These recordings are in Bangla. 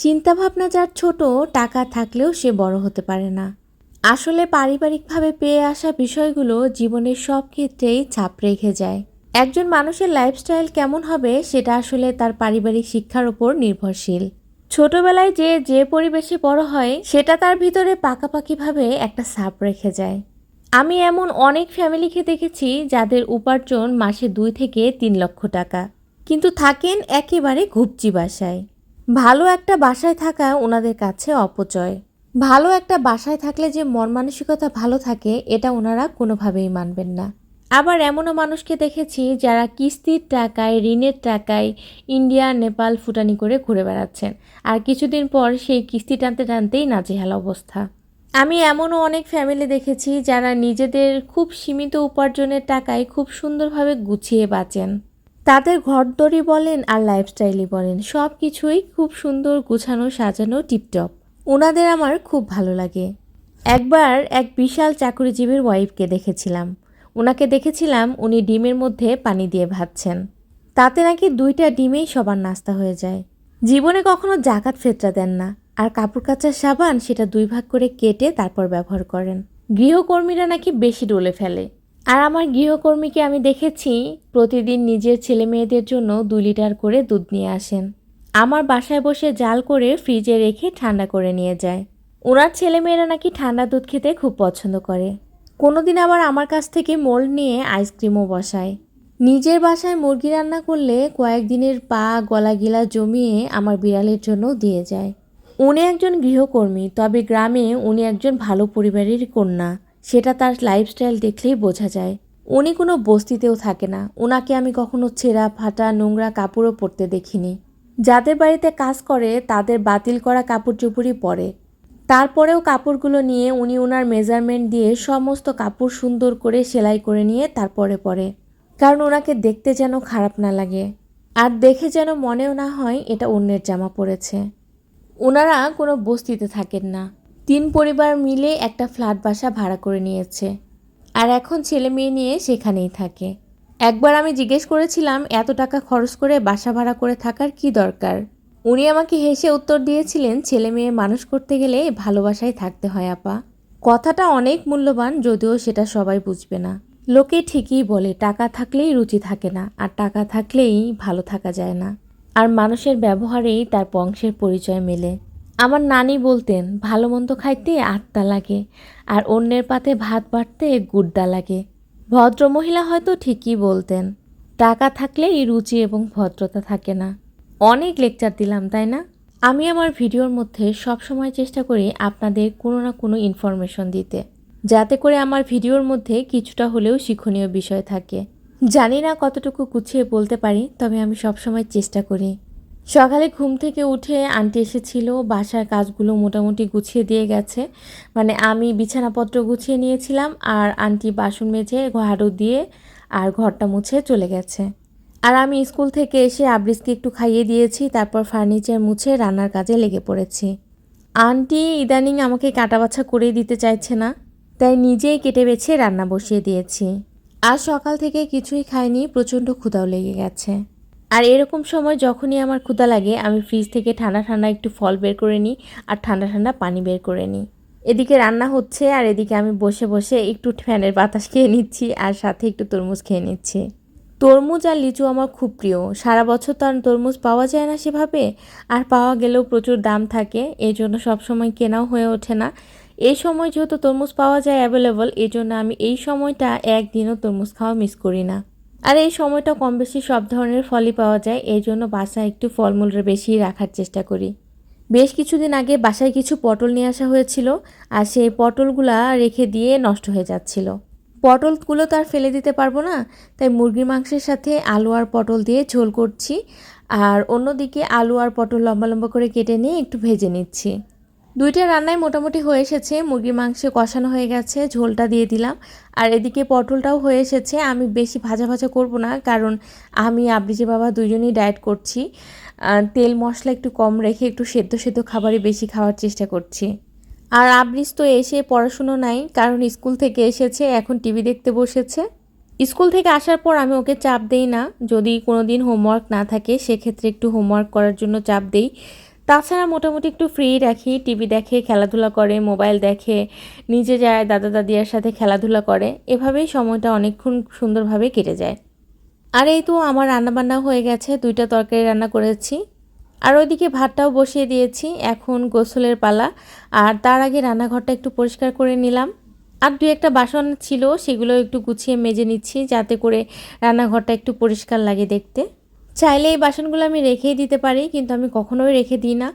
চিন্তাভাবনা যার ছোট, টাকা থাকলেও সে বড় হতে পারে না। আসলে পারিবারিকভাবে পেয়ে আসা বিষয়গুলো জীবনের সব ক্ষেত্রেই ছাপ রেখে যায়। একজন মানুষের লাইফস্টাইল কেমন হবে সেটা আসলে তার পারিবারিক শিক্ষার উপর নির্ভরশীল। ছোটবেলায় যে যে পরিবেশে বড় হয়, সেটা তার ভিতরে পাকাপাকিভাবে একটা ছাপ রেখে যায়। আমি এমন অনেক ফ্যামিলিকে দেখেছি যাদের উপার্জন মাসে দুই থেকে তিন লক্ষ টাকা। কিন্তু থাকেন একেবারে ঘুপচি বাসায়। ভালো একটা বাসায় থাকা ওনাদের কাছে অপচয়। ভালো একটা বাসায় থাকলে যে মন মানসিকতা ভালো থাকে, এটা ওনারা কোনোভাবেই মানবেন না। আবার এমনও মানুষকে দেখেছি যারা কিস্তির টাকায়, ঋণের টাকায় ইন্ডিয়া, নেপাল ফুটানি করে ঘুরে বেড়াচ্ছেন। আর কিছুদিন পর সেই কিস্তি টানতে টানতেই নাজেহাল অবস্থা। আমি এমনও অনেক ফ্যামিলি দেখেছি যারা নিজেদের খুব সীমিত উপার্জনের টাকায় খুব সুন্দরভাবে গুছিয়ে বাঁচেন। তাদের ঘরদড়ি বলেন আর লাইফস্টাইলই বলেন। সব কিছুই খুব সুন্দর গুছানো, সাজানো টিপটপ ওনাদের আমার খুব ভালো লাগে। একবার এক বিশাল চাকরিজীবীর ওয়াইফকে দেখেছিলাম। ওনাকে দেখেছিলাম, উনি ডিমের মধ্যে পানি দিয়ে ভাজছেন। তাতে নাকি দুইটা ডিমেই সবার নাস্তা হয়ে যায়। জীবনে কখনো জাকাত ফেতরা দেন না, আর কাপড় কাচার সাবান সেটা দুই ভাগ করে কেটে তারপর ব্যবহার করেন। গৃহকর্মীরা নাকি বেশি ডলে ফেলে। আর আমার গৃহকর্মীকে আমি দেখেছি, প্রতিদিন নিজের ছেলে মেয়েদের জন্য দুই লিটার করে দুধ নিয়ে আসেন। আমার বাসায় বসে জাল করে ফ্রিজে রেখে ঠান্ডা করে নিয়ে যায়। ওনার ছেলেমেয়েরা নাকি ঠান্ডা দুধ খেতে খুব পছন্দ করে। কোনোদিন আবার আমার কাছ থেকে মোল্ড নিয়ে আইসক্রিমও বসায়। নিজের বাসায় মুরগি রান্না করলে কয়েকদিনের পা গলা গিলা জমিয়ে আমার বিড়ালের জন্য দিয়ে যায়। উনি একজন গৃহকর্মী, তবে গ্রামে উনি একজন ভালো পরিবারের কন্যা। সেটা তার লাইফস্টাইল দেখলেই বোঝা যায়। উনি কোনো বস্তিতেও থাকে না। ওনাকে আমি কখনো ছেঁড়া, ফাটা, নোংরা কাপড়ও পরতে দেখিনি। যাদের বাড়িতে কাজ করে, তাদের বাতিল করা কাপড় চোপড়ই পরে। তারপরেও কাপড়গুলো নিয়ে উনি ওনার মেজারমেন্ট দিয়ে সমস্ত কাপড় সুন্দর করে সেলাই করে নিয়ে তারপরে পরে। কারণ ওনাকে দেখতে যেন খারাপ না লাগে। আর দেখে যেন মনেও না হয় এটা অন্যের জামা পড়েছে ওনারা কোনো বস্তিতে থাকেন না। তিন পরিবার মিলে একটা ফ্ল্যাট বাসা ভাড়া করে নিয়েছে। আর এখন ছেলে মেয়ে নিয়ে সেখানেই থাকে। একবার আমি জিজ্ঞেস করেছিলাম, এত টাকা খরচ করে বাসা ভাড়া করে থাকার কি দরকার? উনি আমাকে হেসে উত্তর দিয়েছিলেন, ছেলে মেয়ে মানুষ করতে গেলে ভালোবাসায় থাকতে হয়, আপা। কথাটা অনেক মূল্যবান, যদিও সেটা সবাই বুঝবে না। লোকে ঠিকই বলে, টাকা থাকলেই রুচি থাকে না, আর টাকা থাকলেই ভালো থাকা যায় না। আর মানুষের ব্যবহারেই তার বংশের পরিচয় মেলে। আমার নানি বলতেন, ভালো মন্দ খাইতে আত্মা লাগে, আর অন্যের পাতে ভাত বাড়তে গুড্ডা লাগে। ভদ্রমহিলা হয়তো ঠিকই বলতেন, টাকা থাকলেই রুচি এবং ভদ্রতা থাকে না। অনেক লেকচার দিলাম, তাই না? আমি আমার ভিডিওর মধ্যে সব সময় চেষ্টা করি আপনাদের কোনো না কোনো ইনফরমেশন দিতে, যাতে করে আমার ভিডিওর মধ্যে কিছুটা হলেও শিক্ষণীয় বিষয় থাকে। জানি না কতটুকু গুছিয়ে বলতে পারি, তবে আমি সবসময় চেষ্টা করি। সকালে ঘুম থেকে উঠে আন্টি এসেছিল, বাসার কাজগুলো মোটামুটি গুছিয়ে দিয়ে গেছে। মানে আমি বিছানাপত্র গুছিয়ে নিয়েছিলাম আর আন্টি বাসন মেঝে ঝাড়ু দিয়ে আর ঘরটা মুছে চলে গেছে। আর আমি স্কুল থেকে এসে আবরিসকে একটু খাইয়ে দিয়েছি, তারপর ফার্নিচার মুছে রান্নার কাজে লেগে পড়েছি। আন্টি ইদানিং আমাকে কাটা বাছা করে দিতে চাইছে না, তাই নিজেই কেটে বেছে রান্না বসিয়ে দিয়েছি। আর সকাল থেকে কিছুই খাইনি, প্রচণ্ড ক্ষুধাও লেগে গেছে। আর এরকম সময় যখনই আমার ক্ষুধা লাগে, আমি ফ্রিজ থেকে ঠান্ডা ঠান্ডা একটু ফল বের করে নিই আর ঠান্ডা ঠান্ডা পানি বের করে নিই। এদিকে রান্না হচ্ছে আর এদিকে আমি বসে বসে একটু ফ্যানের বাতাস খেয়ে নিচ্ছি আর সাথে একটু তরমুজ খেয়ে নিচ্ছি। তরমুজ আর লিচু আমার খুব প্রিয়। সারা বছর তো আর তরমুজ পাওয়া যায় না সেভাবে। আর পাওয়া গেলেও প্রচুর দাম থাকে এই জন্য সবসময় কেনাও হয়ে ওঠে না। এই সময় যেহেতু তরমুজ পাওয়া যায় অ্যাভেলেবল এই জন্য আমি এই সময়টা একদিনও তরমুজ খাওয়া মিস করি না। আর এই সময়টা কম বেশি সব ধরনের ফলই পাওয়া যায় এই জন্য বাসায় একটু ফলমূলের বেশি রাখার চেষ্টা করি। বেশ কিছুদিন আগে বাসায় কিছু পটল নিয়ে আসা হয়েছিল, আর সেই পটলগুলা রেখে দিয়ে নষ্ট হয়ে যাচ্ছিল। পটলগুলো তো আর ফেলে দিতে পারব না, তাই মুরগির মাংসের সাথে আলু আর পটল দিয়ে ঝোল করছি, আর অন্যদিকে আলু আর পটল লম্বা লম্বা করে কেটে নিয়ে একটু ভেজে নিচ্ছি। দুইটা রান্নায় মোটামুটি হয়ে এসেছে। মুরগির মাংস কষানো হয়ে গেছে, ঝোলটা দিয়ে দিলাম। আর এদিকে পটলটাও হয়ে এসেছে। আমি বেশি ভাজা ভাজা করব না, কারণ আমি আবৃজি বাবা দুজনেই ডায়েট করছি। তেল মশলা একটু কম রেখে একটু সেদ্ধ সেদ্ধ খাবারই বেশি খাওয়ার চেষ্টা করছি। আর আবরিজ তো এসে পড়াশুনো নাই, কারণ স্কুল থেকে এসেছে, এখন টিভি দেখতে বসেছে। স্কুল থেকে আসার পর আমি ওকে চাপ দেই না। যদি কোনো দিন হোমওয়ার্ক না থাকে, সেক্ষেত্রে একটু হোমওয়ার্ক করার জন্য চাপ দেই। তাছাড়া মোটামুটি একটু ফ্রি রাখি টিভি দেখে, খেলাধুলা করে মোবাইল দেখে, নিজে যায়, দাদা দাদিয়ার সাথে খেলাধুলা করে, এভাবেই সময়টা অনেকক্ষণ সুন্দরভাবে কেটে যায়। আর এই তো আমার রান্নাবান্না হয়ে গেছে, দুইটা তরকারি রান্না করেছি। আর ওইদিকে ভাতটাও বসিয়ে দিয়েছি, এখন গোসলের পালা। আর তার আগে রান্নাঘরটা একটু পরিষ্কার করে নিলাম। আর দু একটা বাসন ছিল, সেগুলো একটু গুছিয়ে মেজে নিচ্ছি, যাতে করে রান্নাঘরটা একটু পরিষ্কার লাগে দেখতে। চাইলে এই বাসনগুলো আমি রেখেই দিতে পারি, কিন্তু আমি কখনোই রেখে দিই না।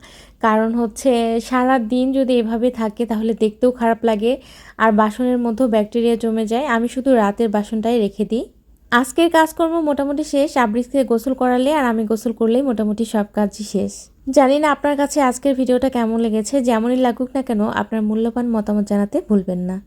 কারণ হচ্ছে সারা দিন যদি এভাবে থাকে তাহলে দেখতেও খারাপ লাগে, আর বাসনের মধ্যেও ব্যাকটেরিয়া জমে যায়। আমি শুধু রাতের বাসনটাই রেখে দিই। আজকের কাজকর্ম মোটামুটি শেষ আবৃত্তিকে গোসল করালে আর আমি গোসল করলেই মোটামুটি সব কাজই শেষ। জানি না আপনার কাছে আজকের ভিডিওটা কেমন লেগেছে, যেমনই লাগুক না কেন, আপনার মূল্যবান মতামত জানাতে ভুলবেন না।